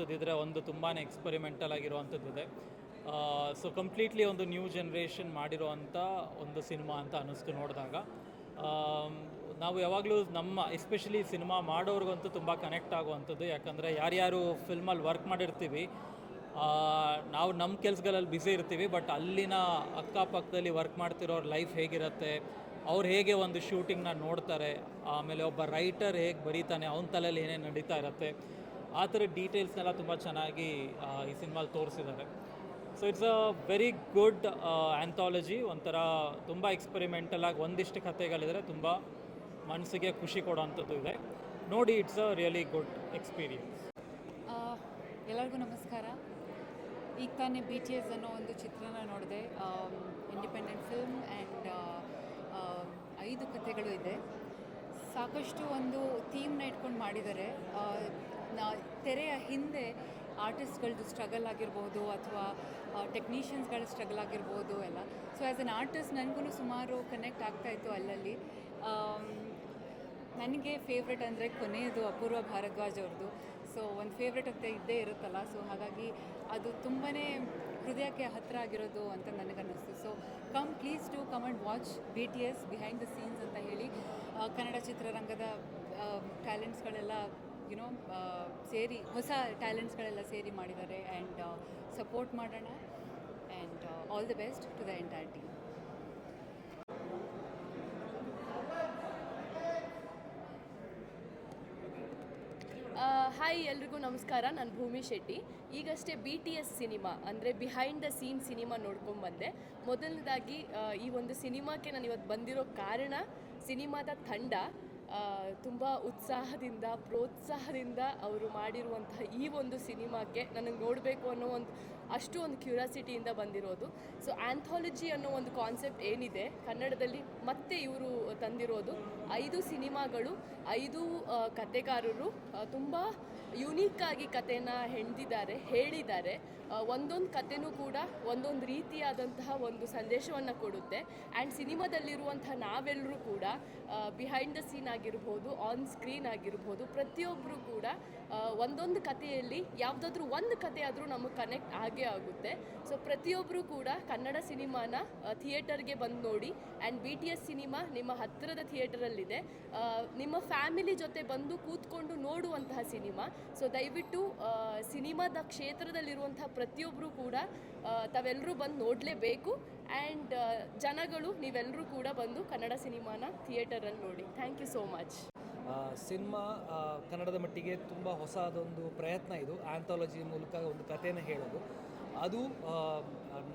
ಹೇಳುವಂಥದ್ದಿದ್ರೆ ಒಂದು ತುಂಬಾ ಎಕ್ಸ್ಪೆರಿಮೆಂಟಲ್ ಆಗಿರುವಂಥದ್ದಿದೆ ಸೊ ಕಂಪ್ಲೀಟ್ಲಿ ಒಂದು ನ್ಯೂ ಜನ್ರೇಷನ್ ಮಾಡಿರುವಂಥ ಒಂದು ಸಿನಿಮಾ ಅಂತ ಅನ್ನಿಸ್ತು ನೋಡಿದಾಗ. ನಾವು ಯಾವಾಗಲೂ ನಮ್ಮ ಎಸ್ಪೆಷಲಿ ಸಿನಿಮಾ ಮಾಡೋರಿಗಂತೂ ತುಂಬ ಕನೆಕ್ಟ್ ಆಗುವಂಥದ್ದು. ಯಾಕಂದರೆ ಯಾರ್ಯಾರು ಫಿಲ್ಮಲ್ಲಿ ವರ್ಕ್ ಮಾಡಿರ್ತೀವಿ ನಾವು ನಮ್ಮ ಕೆಲಸಗಳಲ್ಲಿ ಬ್ಯುಸಿ ಇರ್ತೀವಿ ಬಟ್ ಅಲ್ಲಿನ ಅಕ್ಕಪಕ್ಕದಲ್ಲಿ ವರ್ಕ್ ಮಾಡ್ತಿರೋರ ಲೈಫ್ ಹೇಗಿರುತ್ತೆ, ಅವ್ರು ಹೇಗೆ ಒಂದು ಶೂಟಿಂಗ್ನ ನೋಡ್ತಾರೆ, ಆಮೇಲೆ ಒಬ್ಬ ರೈಟರ್ ಹೇಗೆ ಬರೀತಾನೆ, ಅವನ ತಲೆಯಲ್ಲಿ ಏನೇನು ನಡೀತಾ ಇರುತ್ತೆ ಆ ಥರ ಡೀಟೇಲ್ಸ್ನೆಲ್ಲ ತುಂಬ ಚೆನ್ನಾಗಿ ಈ ಸಿನಿಮಾಲಿ ತೋರಿಸಿದ್ದಾರೆ. So it's a very good anthology ಒಂಥರ ತುಂಬ ಎಕ್ಸ್ಪೆರಿಮೆಂಟಲ್ ಆಗಿ ಒಂದಿಷ್ಟು ಕಥೆಗಳಿದ್ರೆ ತುಂಬ ಮನಸ್ಸಿಗೆ ಖುಷಿ ಕೊಡೋವಂಥದ್ದು ಇದೆ. ನೋಡಿ it's a really good experience ಎಲ್ಲರಿಗೂ ನಮಸ್ಕಾರ. ಈಗ ತಾನೇ ಬಿ ಟಿ ಎಸ್ ಅನ್ನೋ ಒಂದು ಚಿತ್ರನ ನೋಡಿದೆ. ಇಂಡಿಪೆಂಡೆಂಟ್ ಫಿಲ್ಮ್ ಆ್ಯಂಡ್ ಐದು ಕಥೆಗಳು ಇದೆ. ಸಾಕಷ್ಟು ಒಂದು ಥೀಮ್ನ ಇಟ್ಕೊಂಡು ಮಾಡಿದ್ದಾರೆ. ತೆರೆಯ ಹಿಂದೆ ಆರ್ಟಿಸ್ಟ್ಗಳದ್ದು ಸ್ಟ್ರಗಲ್ ಆಗಿರ್ಬೋದು ಅಥವಾ ಟೆಕ್ನಿಷಿಯನ್ಸ್ಗಳ ಸ್ಟ್ರಗಲ್ ಆಗಿರ್ಬೋದು ಎಲ್ಲ. ಸೊ ಆ್ಯಸ್ ಅನ್ ಆರ್ಟಿಸ್ಟ್ ನನಗೂ ಸುಮಾರು ಕನೆಕ್ಟ್ ಆಗ್ತಾಯಿತ್ತು ಅಲ್ಲಲ್ಲಿ. ನನಗೆ ಫೇವ್ರೆಟ್ ಅಂದರೆ ಕೊನೆಯದು ಅಪೂರ್ವ ಭಾರದ್ವಾಜ್ ಅವ್ರದ್ದು ಸೊ ಒಂದು ಫೇವ್ರೆಟ್ ಅಂತ ಇದ್ದೇ ಇರುತ್ತಲ್ಲ. ಸೊ ಹಾಗಾಗಿ ಅದು ತುಂಬಾ ಹೃದಯಕ್ಕೆ ಹತ್ತಿರ ಆಗಿರೋದು ಅಂತ ನನಗನ್ನಿಸ್ತು. So come please to come and watch B T S behind the scenes ಅಂತ ಹೇಳಿ ಕನ್ನಡ ಚಿತ್ರರಂಗದ ಟ್ಯಾಲೆಂಟ್ಸ್ಗಳೆಲ್ಲ ಯುನೋ ಸೇರಿ ಹೊಸ ಟ್ಯಾಲೆಂಟ್ಸ್ಗಳೆಲ್ಲ ಸೇರಿ ಮಾಡಿದ್ದಾರೆ ಆ್ಯಂಡ್ ಸಪೋರ್ಟ್ ಮಾಡೋಣ and all the best to the entire team hi ಎಲ್ರಿಗೂ ನಮಸ್ಕಾರ ನಾನು ಭೂಮಿ ಶೆಟ್ಟಿ. ಈಗಷ್ಟೇ ಬಿ ಟಿ ಎಸ್ ಸಿನಿಮಾ ಅಂದರೆ ಬಿಹೈಂಡ್ ದ ಸೀನ್ ಸಿನಿಮಾ ನೋಡ್ಕೊಂಡ್ಬಂದೆ ಮೊದಲನೇದಾಗಿ ಆ, ಈ ಒಂದು ಸಿನಿಮಾಕ್ಕೆ ನಾನು ಇವತ್ತು ಬಂದಿರೋ ಕಾರಣ ಸಿನಿಮಾದ ತಂಡ ತುಂಬ ಉತ್ಸಾಹದಿಂದ ಪ್ರೋತ್ಸಾಹದಿಂದ ಅವರು ಮಾಡಿರುವಂತಹ ಈ ಒಂದು ಸಿನಿಮಾಕ್ಕೆ ನನಗೆ ನೋಡಬೇಕು ಅನ್ನೋ ಒಂದು ಅಷ್ಟು ಒಂದು ಕ್ಯೂರಿಯಾಸಿಟಿಯಿಂದ ಬಂದಿರೋದು. ಸೊ ಆ್ಯಂಥಾಲಜಿ ಅನ್ನೋ ಒಂದು ಕಾನ್ಸೆಪ್ಟ್ ಏನಿದೆ, ಕನ್ನಡದಲ್ಲಿ ಮತ್ತೆ ಇವರು ತಂದಿರೋದು. ಐದು ಸಿನಿಮಾಗಳು, ಐದು ಕತೆಗಾರರು ತುಂಬ ಯುನೀಕಾಗಿ ಕಥೆನ ಹೆಣ್ದಿದ್ದಾರೆ, ಹೇಳಿದ್ದಾರೆ. ಒಂದೊಂದು ಕಥೆನೂ ಕೂಡ ಒಂದೊಂದು ರೀತಿಯಾದಂತಹ ಒಂದು ಸಂದೇಶವನ್ನು ಕೊಡುತ್ತೆ. ಆ್ಯಂಡ್ ಸಿನಿಮಾದಲ್ಲಿರುವಂತಹ ನಾವೆಲ್ಲರೂ ಕೂಡ ಬಿಹೈಂಡ್ ದ ಸೀನ್ ಆಗಿರ್ಬೋದು ಆನ್ ಸ್ಕ್ರೀನ್ ಆಗಿರ್ಬೋದು ಪ್ರತಿಯೊಬ್ಬರು ಕೂಡ ಒಂದೊಂದು ಕಥೆಯಲ್ಲಿ ಯಾವುದಾದ್ರೂ ಒಂದು ಕಥೆ ಆದರೂ ನಮಗೆ ಕನೆಕ್ಟ್ ಆಗೇ ಆಗುತ್ತೆ. ಸೊ ಪ್ರತಿಯೊಬ್ಬರು ಕೂಡ ಕನ್ನಡ ಸಿನಿಮಾನ ಥಿಯೇಟರ್ಗೆ ಬಂದು ನೋಡಿ and B T S cinema ನಿಮ್ಮ ಹತ್ತಿರದ ಥಿಯೇಟರಲ್ಲಿದೆ. ನಿಮ್ಮ ಫ್ಯಾಮಿಲಿ ಜೊತೆ ಬಂದು ಕೂತ್ಕೊಂಡು ನೋಡುವಂತಹ ಸಿನಿಮಾ. ಸೊ ದಯವಿಟ್ಟು ಸಿನಿಮಾದ ಕ್ಷೇತ್ರದಲ್ಲಿರುವಂತಹ ಪ್ರತಿಯೊಬ್ಬರು ಕೂಡ ತಾವೆಲ್ಲರೂ ಬಂದು ನೋಡಲೇಬೇಕು ಆ್ಯಂಡ್ ಜನಗಳು ನೀವೆಲ್ಲರೂ ಕೂಡ ಬಂದು ಕನ್ನಡ ಸಿನಿಮಾನ ಥಿಯೇಟರಲ್ಲಿ ನೋಡಿ. Thank you so much cinema ಕನ್ನಡದ ಮಟ್ಟಿಗೆ ತುಂಬ ಹೊಸದೊಂದು ಪ್ರಯತ್ನ ಇದು. ಆಂಥಾಲಜಿ ಮೂಲಕ ಒಂದು ಕಥೆನ ಹೇಳೋದು. ಅದು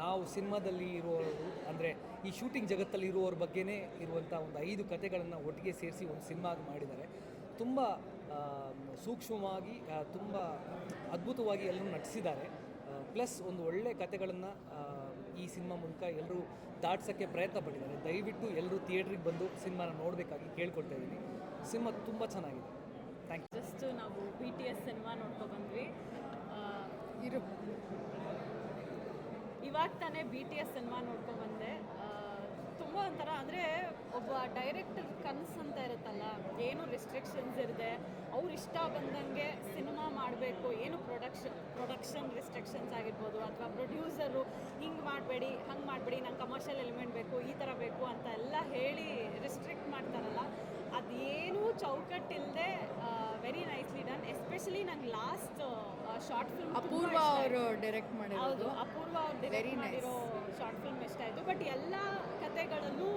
ನಾವು ಸಿನಿಮಾದಲ್ಲಿ ಇರುವವರು, ಅಂದರೆ ಈ ಶೂಟಿಂಗ್ ಜಗತ್ತಲ್ಲಿ ಇರುವವ್ರ ಬಗ್ಗೆನೇ ಇರುವಂಥ ಒಂದು ಐದು ಕತೆಗಳನ್ನು ಒಟ್ಟಿಗೆ ಸೇರಿಸಿ ಒಂದು ಸಿನಿಮಾ ಮಾಡಿದ್ದಾರೆ. ತುಂಬ ಸೂಕ್ಷ್ಮವಾಗಿ ತುಂಬ ಅದ್ಭುತವಾಗಿ ಎಲ್ಲರೂ ನಟಿಸಿದ್ದಾರೆ. ಪ್ಲಸ್ ಒಂದು ಒಳ್ಳೆ ಕತೆಗಳನ್ನು ಈ ಸಿನಿಮಾ ಮೂಲಕ ಎಲ್ಲರೂ ದಾಟ್ಸೋಕ್ಕೆ ಪ್ರಯತ್ನ ಪಟ್ಟಿದ್ದಾರೆ. ದಯವಿಟ್ಟು ಎಲ್ಲರೂ ಥಿಯೇಟ್ರಿಗೆ ಬಂದು ಸಿನಿಮಾನ ನೋಡಬೇಕಾಗಿ ಕೇಳ್ಕೊಳ್ತಾ ಇದ್ದೀನಿ. ಸಿನಿಮಾ ತುಂಬ ಚೆನ್ನಾಗಿದೆ. Thank you. ಜಸ್ಟ್ ನಾವು ಬಿ ಟಿ ಎಸ್ ಸಿನಿಮಾ ನೋಡ್ಕೊ ಬಂದ್ವಿ. ಇರು ಇವಾಗ ತಾನೇ ಬಿ ಟಿ ಎಸ್ ಸಿನಿಮಾ ನೋಡ್ಕೊಂಡು ಬಂದೆ. ತುಂಬ ಒಂಥರ, ಅಂದರೆ ಒಬ್ಬ ಡೈರೆಕ್ಟರ್ ಕನಸು ಅಂತ ಇರುತ್ತಲ್ಲ, ಏನು ರಿಸ್ಟ್ರಿಕ್ಷನ್ಸ್ ಇರದೆ, ಅವ್ರು ಇಷ್ಟ ಬಂದಂಗೆ ಸಿನಿಮಾ ಮಾಡಬೇಕು, ಏನು ಪ್ರೊಡಕ್ಷನ್ ಪ್ರೊಡಕ್ಷನ್ ರಿಸ್ಟ್ರಿಕ್ಷನ್ಸ್ ಆಗಿರ್ಬೋದು, ಅಥವಾ ಪ್ರೊಡ್ಯೂಸರು ಹಿಂಗೆ ಮಾಡಬೇಡಿ, ಹಂಗೆ ಮಾಡಬೇಡಿ, ನಂಗೆ ಕಮರ್ಷಿಯಲ್ ಎಲಿಮೆಂಟ್ ಬೇಕು, ಈ ಥರ ಬೇಕು ಅಂತ ಎಲ್ಲ ಹೇಳಿ ರಿಸ್ಟ್ರಿಕ್ಟ್ ಮಾಡ್ತಾರಲ್ಲ, ಅದೇನೂ ಚೌಕಟ್ಟಿಲ್ಲದೆ ವೆರಿ ನೈಸ್ಲಿ ಡನ್ ಎಸ್ಪೆಷಲಿ ನಂಗೆ ಲಾಸ್ಟ್ ಶಾರ್ಟ್ ಫಿಲ್ಮ್ ಅಪೂರ್ವ ಅವರು ಡೈರೆಕ್ಟ್ ಹೌದು ಮಾಡಿರೋದು. ಅಪೂರ್ವ ಅವರು ವೆರಿ ಮಾಡಿರೋ ಶಾರ್ಟ್ ಫಿಲ್ಮ್ ಇಷ್ಟ ಆಯಿತು. ಬಟ್ ಎಲ್ಲ ಕತೆಗಳಲ್ಲೂ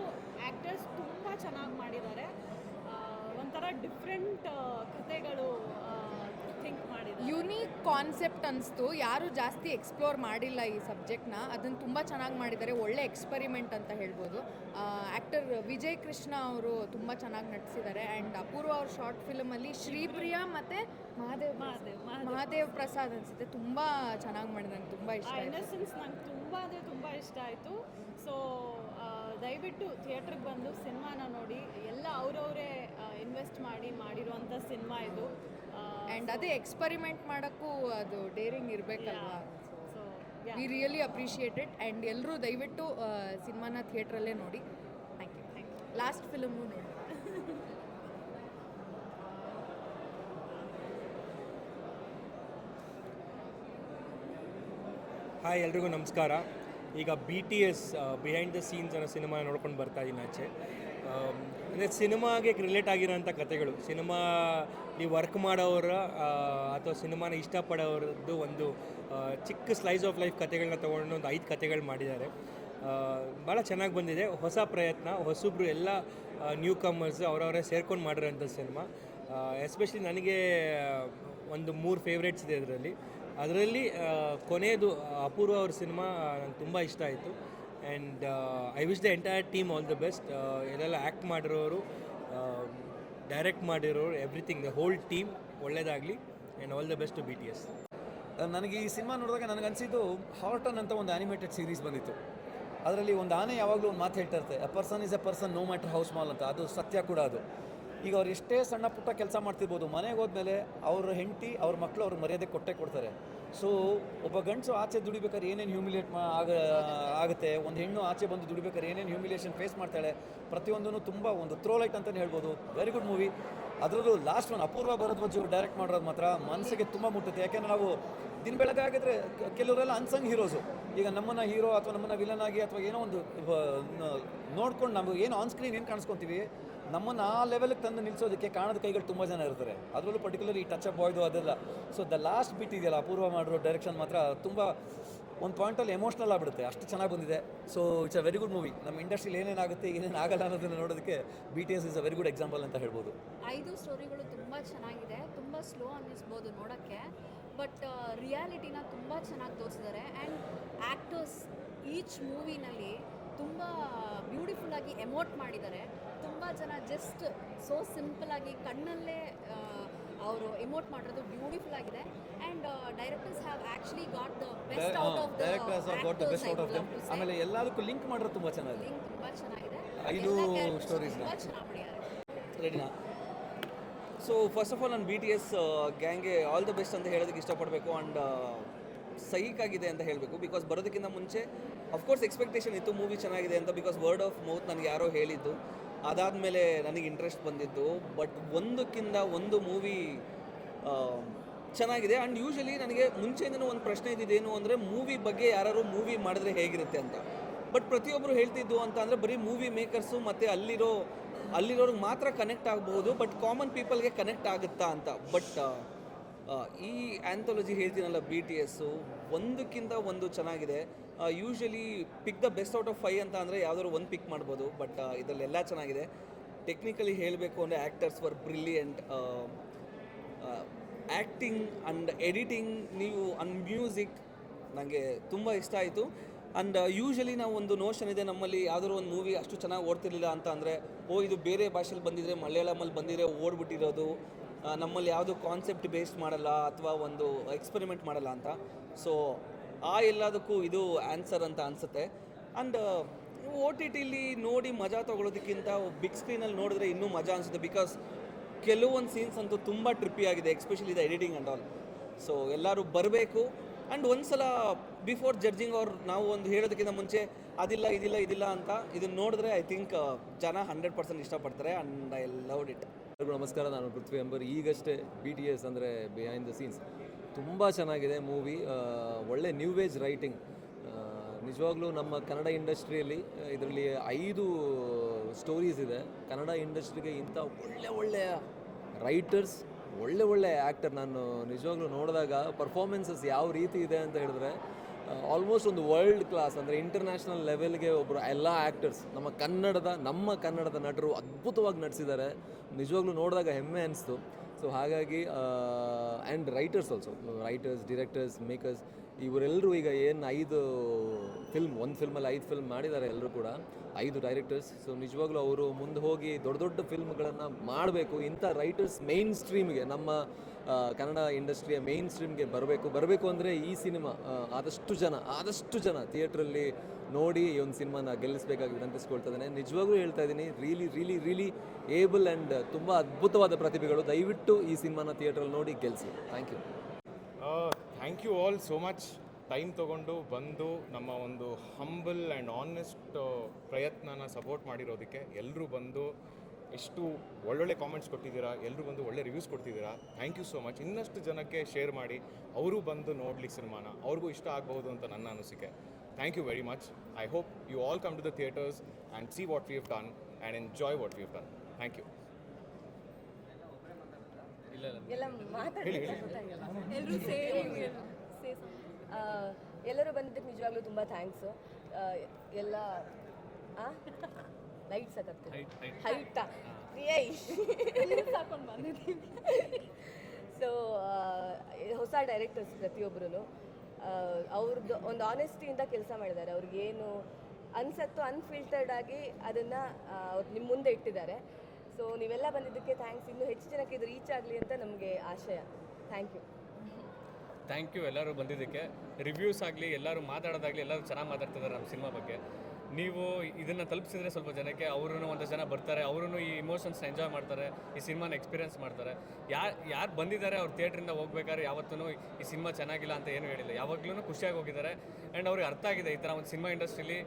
ಆ್ಯಕ್ಟರ್ಸ್ ತುಂಬ ಚೆನ್ನಾಗಿ ಮಾಡಿದ್ದಾರೆ. ಒಂಥರ ಡಿಫ್ರೆಂಟ್ ಕತೆಗಳು ಯುನೀಕ್ ಕಾನ್ಸೆಪ್ಟ್ ಅನಿಸ್ತು. ಯಾರು ಜಾಸ್ತಿ ಎಕ್ಸ್ಪ್ಲೋರ್ ಮಾಡಿಲ್ಲ ಈ ಸಬ್ಜೆಕ್ಟ್ನ ಅದನ್ನು ತುಂಬ ಚೆನ್ನಾಗಿ ಮಾಡಿದ್ದಾರೆ. ಒಳ್ಳೆ ಎಕ್ಸ್ಪೆರಿಮೆಂಟ್ ಅಂತ ಹೇಳ್ಬೋದು. ಆ್ಯಕ್ಟರ್ ವಿಜಯ್ ಕೃಷ್ಣ ಅವರು ತುಂಬ ಚೆನ್ನಾಗಿ ನಟಿಸಿದ್ದಾರೆ. ಆ್ಯಂಡ್ ಅಪೂರ್ವ ಅವ್ರ ಶಾರ್ಟ್ ಫಿಲಮಲ್ಲಿ ಶ್ರೀಪ್ರಿಯಾ ಮತ್ತು ಮಹಾದೇವ್ ಮಹಾದೇವ್, ಮಹಾದೇವ್. ಪ್ರಸಾದ್ ಅನಿಸುತ್ತೆ. ತುಂಬ ಚೆನ್ನಾಗಿ ಮಾಡಿದೆ ನಂಗೆ ತುಂಬ ಇಷ್ಟ ಇನ್ನರ್ಸೆನ್ಸ್ ಇನ್ನಸೆನ್ಸ್ ನಂಗೆ ತುಂಬ ಅಂದರೆ ತುಂಬ ಇಷ್ಟ ಆಯಿತು. ಸೊ ದಯವಿಟ್ಟು ಥಿಯೇಟ್ರಿಗೆ ಬಂದು ಸಿನಿಮಾನ ನೋಡಿ ಎಲ್ಲ ಅವರವರೇ ಇನ್ವೆಸ್ಟ್ ಮಾಡಿ ಮಾಡಿರುವಂಥ ಸಿನಿಮಾ ಇದು. ಆ್ಯಂಡ್ ಅದೇ ಎಕ್ಸ್ಪರಿಮೆಂಟ್ ಮಾಡೋಕ್ಕೂ ಅದು daring ಇರಬೇಕಲ್ವಾ? So we really appreciated and ಎಲ್ಲರೂ ದಯವಿಟ್ಟು ಸಿನಿಮಾನ ಥಿಯೇಟ್ರಲ್ಲೇ ನೋಡಿ. Thank you thank you last film ನೋಡಿ. ಹಾಯ್ ಎಲ್ರಿಗೂ ನಮಸ್ಕಾರ. ಈಗ B T S behind the scenes ಅನ್ನೋ ಸಿನಿಮಾ ನೋಡ್ಕೊಂಡು ಬರ್ತಾ ಇದ್ದೀನಿ ಆಚೆ. ಅಂದರೆ ಸಿನಿಮಾಗೆ ರಿಲೇಟ್ ಆಗಿರೋಂಥ ಕಥೆಗಳು. ಸಿನಿಮಾ ನೀವು ವರ್ಕ್ ಮಾಡೋರ ಅಥವಾ ಸಿನಿಮಾನ ಇಷ್ಟಪಡೋರದ್ದು ಒಂದು ಚಿಕ್ಕ ಸ್ಲೈಸ್ ಆಫ್ ಲೈಫ್ ಕಥೆಗಳನ್ನ ತೊಗೊಂಡು ಒಂದು ಐದು ಕಥೆಗಳು ಮಾಡಿದ್ದಾರೆ. ಭಾಳ ಚೆನ್ನಾಗಿ ಬಂದಿದೆ. ಹೊಸ ಪ್ರಯತ್ನ, ಹೊಸಬ್ರು ಎಲ್ಲ ನ್ಯೂ ಕಮರ್ಸ್ ಅವರವರೇ ಸೇರ್ಕೊಂಡು ಮಾಡಿರೋಂಥ ಸಿನಿಮಾ. ಎಸ್ಪೆಷಲಿ ನನಗೆ ಒಂದು ಮೂರು ಫೇವ್ರೇಟ್ಸ್ ಇದೆ ಅದರಲ್ಲಿ. ಅದರಲ್ಲಿ ಕೊನೆಯದು ಅಪೂರ್ವ ಅವ್ರ ಸಿನಿಮಾ ನಂಗೆ ತುಂಬ ಇಷ್ಟ ಆಯಿತು. And I wish the entire team all the best ಇದೆಲ್ಲ ಆ್ಯಕ್ಟ್ ಮಾಡಿರೋರು ಡೈರೆಕ್ಟ್ ಮಾಡಿರೋರು ಎವ್ರಿಥಿಂಗ್ ದ ಹೋಲ್ ಟೀಮ್ ಒಳ್ಳೆಯದಾಗಲಿ and all the best to B T S ನನಗೆ ಈ ಸಿನಿಮಾ ನೋಡಿದಾಗ ನನಗನ್ಸಿದ್ದು ಹಾರ್ಟನ್ ಅಂತ ಒಂದು ಆನಿಮೇಟೆಡ್ ಸೀರೀಸ್ ಬಂದಿತ್ತು. ಅದರಲ್ಲಿ ಒಂದು ಆನೆ ಯಾವಾಗಲೂ ಒಂದು ಮಾತು ಹೇಳ್ತಾ ಇರುತ್ತೆ a person is a person no matter how small ಅಂತ. ಅದು ಸತ್ಯ ಕೂಡ ಅದು. ಈಗ ಅವ್ರು ಎಷ್ಟೇ ಸಣ್ಣ ಪುಟ್ಟ ಕೆಲಸ ಮಾಡ್ತಿರ್ಬೋದು, ಮನೆಗೆ ಹೋದ್ಮೇಲೆ ಅವ್ರ ಹೆಂಡತಿ, ಅವ್ರ ಮಕ್ಕಳು ಅವ್ರ ಮರ್ಯಾದೆ ಕೊಟ್ಟೆ ಕೊಡ್ತಾರೆ. ಸೊ ಒಬ್ಬ ಗಂಡಸು ಆಚೆ ದುಡಿಬೇಕಾದ್ರೆ ಏನೇನು ಹ್ಯೂಮಿಲೇಟ್ ಮಾ ಆಗ ಆಗುತ್ತೆ? ಒಂದು ಹೆಣ್ಣು ಆಚೆ ಬಂದು ದುಡಿಬೇಕಾದ್ರೆ ಏನೇನು ಹ್ಯೂಮಿಲೇಷನ್ ಫೇಸ್ ಮಾಡ್ತಾಳೆ? ಪ್ರತಿಯೊಂದೂ ತುಂಬ ಒಂದು ಥ್ರೋ ಲೈಟ್ ಅಂತಲೇ ಹೇಳ್ಬೋದು. ವೆರಿ ಗುಡ್ ಮೂವಿ ಅದರಲ್ಲೂ ಲಾಸ್ಟ್ ಒಂದು ಅಪೂರ್ವ ಭರದ್ವಾಜ್ ಅವರು ಡೈರೆಕ್ಟ್ ಮಾಡೋದು ಮಾತ್ರ ಮನಸ್ಸಿಗೆ ತುಂಬ ಮುಟ್ಟುತ್ತೆ. ಯಾಕೆಂದರೆ ನಾವು ದಿನ ಬೆಳಗ್ಗೆ ಆಗಿದ್ರೆ ಕೆಲವರೆಲ್ಲ ಅನ್ಸಂಗ್ ಹೀರೋಸು ಈಗ ನಮ್ಮನ್ನು ಹೀರೋ ಅಥವಾ ನಮ್ಮನ್ನು ವಿಲನ್ ಆಗಿ ಅಥವಾ ಏನೋ ಒಂದು ನೋಡ್ಕೊಂಡು ನಾವು ಏನು ಆನ್ ಸ್ಕ್ರೀನ್ ಏನು ಕಾಣಿಸ್ಕೊತೀವಿ? ನಮ್ಮನ್ನು ಆ ಲೆವೆಲ್ಗೆ ತಂದು ನಿಲ್ಲಿಸೋದಕ್ಕೆ ಕಾಣದ ಕೈಗಳು ತುಂಬ ಜನ ಇರ್ತಾರೆ. ಅದರಲ್ಲೂ ಪರ್ಟಿಕ್ಯುಲರ್ ಈ ಟಚ್ ಅಪ್ ಬಾಯ್ದು ಅದೆಲ್ಲ. ಸೊ ದ ಲಾಸ್ಟ್ ಬಿಟ್ ಇದೆಯಲ್ಲ, ಅಪೂರ್ವ ಮಾಡಿರೋ ಡೈರೆಕ್ಷನ್ ಮಾತ್ರ ತುಂಬ ಒಂದು ಪಾಯಿಂಟಲ್ಲಿ ಎಮೋಷ್ನಲ್ ಆಗಿಬಿಡುತ್ತೆ. ಅಷ್ಟು ಚೆನ್ನಾಗಿ ಬಂದಿದೆ. So it's a very good movie ನಮ್ಮ ಇಂಡಸ್ಟ್ರಿಲಿ ಏನೇನಾಗುತ್ತೆ, ಏನೇನು ಆಗಲ್ಲ ಅನ್ನೋದನ್ನು ನೋಡೋದಕ್ಕೆ B T S is a very good example ಅಂತ ಹೇಳ್ಬೋದು. ಐದು ಸ್ಟೋರಿಗಳು ತುಂಬ ಚೆನ್ನಾಗಿದೆ. ತುಂಬ ಸ್ಲೋ ಅನ್ನಿಸ್ಬೋದು ನೋಡೋಕ್ಕೆ. ಬಟ್ ರಿಯಾಲಿಟಿನ ತುಂಬ ಚೆನ್ನಾಗಿ ತೋರಿಸಿದ್ದಾರೆ. ಆ್ಯಂಡ್ ಆ್ಯಕ್ಟರ್ಸ್ ಈಚ್ ಮೂವಿನಲ್ಲಿ ತುಂಬ ಬ್ಯೂಟಿಫುಲ್ಲಾಗಿ ಎಮೋಟ್ ಮಾಡಿದ್ದಾರೆ. ತುಂಬ ಜನ ಜಸ್ಟ್ ಸೋ ಆಗಿ ಕಣ್ಣಲ್ಲೇ ಅವರು ಇಮೋಟ್ ಮಾಡಿರೋದು ಬ್ಯೂಟಿಫುಲ್ ಆಗಿದೆ. And directors have actually got the best out of directors got the best out of them ಆಮೇಲೆ ಎಲ್ಲದಕ್ಕೂ ಲಿಂಕ್ ಮಾಡಿರೋದು ತುಂಬಾ ಚೆನ್ನಾಗಿದೆ. ಲಿಂಕ್ ತುಂಬಾ ಚೆನ್ನಾಗಿದೆ. ಐದು ಸ್ಟೋರೀಸ್. ತುಂಬ ಚೆನ್ನಾಗಿ ಮಾಡಿದ್ದಾರೆ. ರೆಡಿನಾ ಸೊ ಫಸ್ಟ್ ಆಫ್ ಆಲ್ ನಾನು ಬಿ ಟಿ ಎಸ್ ಗ್ಯಾಂಗೆ ಆಲ್ ದ ಬೆಸ್ಟ್ ಅಂತ ಹೇಳೋದಕ್ಕೆ ಇಷ್ಟಪಡಬೇಕು ಆ್ಯಂಡ್ ಸೈಕ್ ಆಗಿದೆ ಅಂತ ಹೇಳಬೇಕು. ಬಿಕಾಸ್ ಬರೋದಕ್ಕಿಂತ ಮುಂಚೆ ಅಫ್ಕೋರ್ಸ್ ಎಕ್ಸ್ಪೆಕ್ಟೇಷನ್ ಇತ್ತು ಮೂವಿ ಚೆನ್ನಾಗಿದೆ ಅಂತ ಬಿಕಾಸ್ ವರ್ಡ್ ಆಫ್ ಮೌತ್ ನನಗೆ ಯಾರೋ ಹೇಳಿದ್ದು. ಅದಾದಮೇಲೆ ನನಗೆ ಇಂಟ್ರೆಸ್ಟ್ ಬಂದಿದ್ದು ಬಟ್ ಒಂದಕ್ಕಿಂತ ಒಂದು ಮೂವಿ ಚೆನ್ನಾಗಿದೆ. ಆ್ಯಂಡ್ ಯೂಶಲಿ ನನಗೆ ಮುಂಚೆಯಿಂದನೂ ಒಂದು ಪ್ರಶ್ನೆ ಇದ್ದಿದ್ದೇನು ಅಂದರೆ ಮೂವಿ ಬಗ್ಗೆ ಯಾರು ಮೂವಿ ಮಾಡಿದ್ರೆ ಹೇಗಿರುತ್ತೆ ಅಂತ. ಬಟ್ ಪ್ರತಿಯೊಬ್ಬರು ಹೇಳ್ತಿದ್ದು ಅಂತ ಅಂದರೆ, ಬರೀ ಮೂವಿ ಮೇಕರ್ಸು ಮತ್ತು ಅಲ್ಲಿರೋ, ಅಲ್ಲಿರೋರಿಗೆ ಮಾತ್ರ ಕನೆಕ್ಟ್ ಆಗಬಹುದು ಬಟ್ ಕಾಮನ್ ಪೀಪಲ್ಗೆ ಕನೆಕ್ಟ್ ಆಗುತ್ತಾ ಅಂತ. ಬಟ್ ಈ ಆ್ಯಂಥಾಲಜಿ ಹೇಳ್ತೀನಲ್ಲ ಬಿ ಟಿ ಎಸ್ಸು ಒಂದಕ್ಕಿಂತ ಒಂದು ಚೆನ್ನಾಗಿದೆ. Usually pick the best out of five ಅಂತ ಅಂದರೆ ಯಾವ್ದಾದ್ರು ಒಂದು ಪಿಕ್ ಮಾಡ್ಬೋದು ಬಟ್ ಇದರಲ್ಲೆಲ್ಲ ಚೆನ್ನಾಗಿದೆ. ಟೆಕ್ನಿಕಲಿ ಹೇಳಬೇಕು ಅಂದರೆ actors were brilliant acting and editing ನೀವು ಅಂಡ್ ಮ್ಯೂಸಿಕ್ ನನಗೆ ತುಂಬ ಇಷ್ಟ ಆಯಿತು. ಆ್ಯಂಡ್ ಯೂಶಲಿ ನಾವು ಒಂದು ನೋಷನ್ ಇದೆ, ನಮ್ಮಲ್ಲಿ ಯಾವ್ದಾದ್ರು ಒಂದು ಮೂವಿ ಅಷ್ಟು ಚೆನ್ನಾಗಿ ಓಡ್ತಿರ್ಲಿಲ್ಲ ಅಂತ ಅಂದರೆ, ಓ, ಇದು ಬೇರೆ ಭಾಷೆಲಿ ಬಂದಿದ್ರೆ ಮಲಯಾಳಮಲ್ಲಿ ಬಂದಿದ್ರೆ ಓಡ್ಬಿಟ್ಟಿರೋದು ನಮ್ಮಲ್ಲಿ ಯಾವುದು ಕಾನ್ಸೆಪ್ಟ್ ಬೇಸ್ಡ್ ಮಾಡಲ್ಲ ಅಥವಾ ಒಂದು ಎಕ್ಸ್ಪೆರಿಮೆಂಟ್ ಮಾಡಲ್ಲ ಅಂತ. ಸೊ ಆ ಎಲ್ಲದಕ್ಕೂ ಇದು ಆನ್ಸರ್ ಅಂತ ಅನಿಸುತ್ತೆ. ಆ್ಯಂಡ್ ಓ ಟಿ ಟಿಲಿ ನೋಡಿ ಮಜಾ ತೊಗೊಳೋದಕ್ಕಿಂತ ಬಿಗ್ ಸ್ಕ್ರೀನಲ್ಲಿ ನೋಡಿದ್ರೆ ಇನ್ನೂ ಮಜಾ ಅನಿಸುತ್ತೆ ಬಿಕಾಸ್ ಕೆಲವೊಂದು ಸೀನ್ಸ್ ಅಂತೂ ತುಂಬ ಟ್ರಿಪ್ಪಿ ಆಗಿದೆ especially the editing and all so ಎಲ್ಲರೂ ಬರಬೇಕು. ಆ್ಯಂಡ್ ಒಂದ್ಸಲ ಬಿಫೋರ್ ಜಡ್ಜಿಂಗ್ ಅವ್ರು ನಾವು ಒಂದು ಹೇಳೋದಕ್ಕಿಂತ ಮುಂಚೆ ಅದಿಲ್ಲ, ಇದಿಲ್ಲ ಇದಿಲ್ಲ ಅಂತ ಇದನ್ನು ನೋಡಿದ್ರೆ ಐ ಥಿಂಕ್ ಜನ ಹಂಡ್ರೆಡ್ ಪರ್ಸೆಂಟ್ ಇಷ್ಟಪಡ್ತಾರೆ ಆ್ಯಂಡ್ ಐ ಲವ್ಡ್ ಇಟ್ ನಮಸ್ಕಾರ, ನಾನು ಪೃಥ್ವಿ ಅಂಬರ್. ಈಗಷ್ಟೇ ಬಿ ಟಿ ಎಸ್ ಅಂದರೆ ಬಿಹೈಂಡ್ ದ ಸೀನ್ಸ್ ತುಂಬ ಚೆನ್ನಾಗಿದೆ ಮೂವಿ ಒಳ್ಳೆ ನ್ಯೂ ವೇಜ್ ರೈಟಿಂಗ್ ನಿಜವಾಗ್ಲೂ ನಮ್ಮ ಕನ್ನಡ ಇಂಡಸ್ಟ್ರಿಯಲ್ಲಿ, ಇದರಲ್ಲಿ ಐದು ಸ್ಟೋರೀಸ್ ಇದೆ. ಕನ್ನಡ ಇಂಡಸ್ಟ್ರಿಗೆ ಇಂಥ ಒಳ್ಳೆ ಒಳ್ಳೆಯ ರೈಟರ್ಸ್ ಒಳ್ಳೆ ಒಳ್ಳೆ ಆ್ಯಕ್ಟರ್ ನಾನು ನಿಜವಾಗ್ಲೂ ನೋಡಿದಾಗ ಪರ್ಫಾರ್ಮೆನ್ಸಸ್ ಯಾವ ರೀತಿ ಇದೆ ಅಂತ ಹೇಳಿದ್ರೆ ಆಲ್ಮೋಸ್ಟ್ ಒಂದು ವರ್ಲ್ಡ್ ಕ್ಲಾಸ್ ಅಂದರೆ ಇಂಟರ್ನ್ಯಾಷನಲ್ ಲೆವೆಲ್ಗೆ ಒಬ್ಬರು ಎಲ್ಲ ಆ್ಯಕ್ಟರ್ಸ್ ನಮ್ಮ ಕನ್ನಡದ ನಮ್ಮ ಕನ್ನಡದ ನಟರು ಅದ್ಭುತವಾಗಿ ನಟಿಸಿದ್ದಾರೆ. ನಿಜವಾಗ್ಲೂ ನೋಡಿದಾಗ ಹೆಮ್ಮೆ ಅನಿಸ್ತು. ಸೊ ಹಾಗಾಗಿ and writers also writers directors makers ಇವರೆಲ್ಲರೂ ಈಗ ಏನು ಐದು ಫಿಲ್ಮ್ ಒಂದು ಫಿಲ್ಮಲ್ಲಿ ಐದು ಫಿಲ್ಮ್ ಮಾಡಿದ್ದಾರೆ ಎಲ್ಲರೂ ಕೂಡ, ಐದು ಡೈರೆಕ್ಟರ್ಸ್ ಸೊ ನಿಜವಾಗ್ಲೂ ಅವರು ಮುಂದೆ ಹೋಗಿ ದೊಡ್ಡ ದೊಡ್ಡ ಫಿಲ್ಮ್ಗಳನ್ನು ಮಾಡಬೇಕು ಇಂಥ ರೈಟರ್ಸ್ ಮೇನ್ ಸ್ಟ್ರೀಮ್ಗೆ ನಮ್ಮ ಕನ್ನಡ ಇಂಡಸ್ಟ್ರಿಯ ಮೇನ್ ಸ್ಟ್ರೀಮ್ಗೆ ಬರಬೇಕು. ಬರಬೇಕು ಅಂದರೆ ಈ ಸಿನಿಮಾ ಆದಷ್ಟು ಜನ ಆದಷ್ಟು ಜನ ಥಿಯೇಟ್ರಲ್ಲಿ ನೋಡಿ ಈ ಒಂದು ಸಿನಿಮಾನ ಗೆಲ್ಲಿಸಬೇಕಾಗಿ ವಿನಂತಿಸ್ಕೊಳ್ತಾ ಇದ್ದೇನೆ. ನಿಜವಾಗ್ಲೂ ಹೇಳ್ತಾ ಇದ್ದೀನಿ really really really able and ತುಂಬ ಅದ್ಭುತವಾದ ಪ್ರತಿಭೆಗಳು. ದಯವಿಟ್ಟು ಈ ಸಿನಿಮಾನ ಥಿಯೇಟ್ರಲ್ಲಿ ನೋಡಿ ಗೆಲ್ಲಿಸಿ. Thank you thank you all so much time ತೊಗೊಂಡು ಬಂದು ನಮ್ಮ ಒಂದು ಹಂಬಲ್ ಆ್ಯಂಡ್ ಆನೆಸ್ಟ್ ಪ್ರಯತ್ನನ ಸಪೋರ್ಟ್ ಮಾಡಿರೋದಕ್ಕೆ ಎಲ್ಲರೂ ಬಂದು ಎಷ್ಟು ಒಳ್ಳೊಳ್ಳೆ ಕಾಮೆಂಟ್ಸ್ ಕೊಟ್ಟಿದ್ದೀರಾ ಎಲ್ಲರೂ ಬಂದು ಒಳ್ಳೆ ರಿವ್ಯೂಸ್ ಕೊಡ್ತಿದ್ದೀರಾ ಥ್ಯಾಂಕ್ ಯು ಸೋ ಮಚ್ ಇನ್ನಷ್ಟು ಜನಕ್ಕೆ ಶೇರ್ ಮಾಡಿ ಅವರು ಬಂದು ನೋಡ್ಲಿಕ್ಕೆ ಸಿನಿಮಾನ ಅವ್ರಿಗೂ ಇಷ್ಟ ಆಗಬಹುದು ಅಂತ ನನ್ನ ಅನಿಸಿಕೆ. Thank you very much I hope you all come to the theatres and see what we have done and enjoy what we have done thank you ಎಲ್ಲರೂ ಬಂದಿದ್ದಕ್ಕೆ ನಿಜವಾಗ್ಲೂ ತುಂಬ ಥ್ಯಾಂಕ್ಸು ಎಲ್ಲ ಲೈಟ್ ಸತ್ತತ್ತೆ ಹೈಟಾ ಹಾಕೊಂಡು ಬಂದಿದ್ದೀನಿ. ಸೊ ಹೊಸ ಡೈರೆಕ್ಟರ್ಸ್ ಪ್ರತಿಯೊಬ್ಬರು ಅವ್ರದ್ದು ಒಂದು ಆನೆಸ್ಟಿಯಿಂದ ಕೆಲಸ ಮಾಡಿದ್ದಾರೆ. ಅವ್ರಿಗೇನು ಅನ್ಸತ್ತೋ ಅನ್ಫಿಲ್ಟರ್ಡ್ ಆಗಿ ಅದನ್ನು ಅವ್ರು ನಿಮ್ಮ ಮುಂದೆ ಇಟ್ಟಿದ್ದಾರೆ. ಸೊ ನೀವೆಲ್ಲ ಬಂದಿದ್ದಕ್ಕೆ ಥ್ಯಾಂಕ್ಸ್ ಇನ್ನೂ ಹೆಚ್ಚು ಜನಕ್ಕೆ ಇದು ರೀಚ್ ಆಗಲಿ ಅಂತ ನಮಗೆ ಆಶಯ. ಥ್ಯಾಂಕ್ ಯು ಥ್ಯಾಂಕ್ ಯು ಎಲ್ಲರೂ ಬಂದಿದ್ದಕ್ಕೆ. ರಿವ್ಯೂಸ್ ಆಗಲಿ ಎಲ್ಲರೂ ಮಾತಾಡೋದಾಗಲಿ ಎಲ್ಲರೂ ಚೆನ್ನಾಗಿ ಮಾತಾಡ್ತಿದ್ದಾರೆ ನಮ್ಮ ಸಿನಿಮಾ ಬಗ್ಗೆ. ನೀವು ಇದನ್ನು ತಲುಪಿಸಿದ್ರೆ ಸ್ವಲ್ಪ ಜನಕ್ಕೆ ಅವರು ಒಂದು ಜನ ಬರ್ತಾರೆ ಅವರು ಈ ಇಮೋಷನ್ಸ್ನ ಎಂಜಾಯ್ ಮಾಡ್ತಾರೆ, ಈ ಸಿನಿಮಾನ ಎಕ್ಸ್ಪೀರಿಯನ್ಸ್ ಮಾಡ್ತಾರೆ. ಯಾರು ಯಾರು ಬಂದಿದ್ದಾರೆ ಅವ್ರು ಥಿಯೇಟ್ರಿಂದ ಹೋಗ್ಬೇಕಾದ್ರೆ ಯಾವತ್ತೂ ಈ ಸಿನಿಮಾ ಚೆನ್ನಾಗಿಲ್ಲ ಅಂತ ಏನು ಹೇಳಿಲ್ಲ. ಯಾವಾಗ್ಲೂ ಖುಷಿಯಾಗಿ ಹೋಗಿದ್ದಾರೆ. ಆ್ಯಂಡ್ ಅವ್ರಿಗೆ ಅರ್ಥ ಆಗಿದೆ, ಈ ಥರ ಒಂದು ಸಿನಿಮಾ ಇಂಡಸ್ಟ್ರೀಲಿ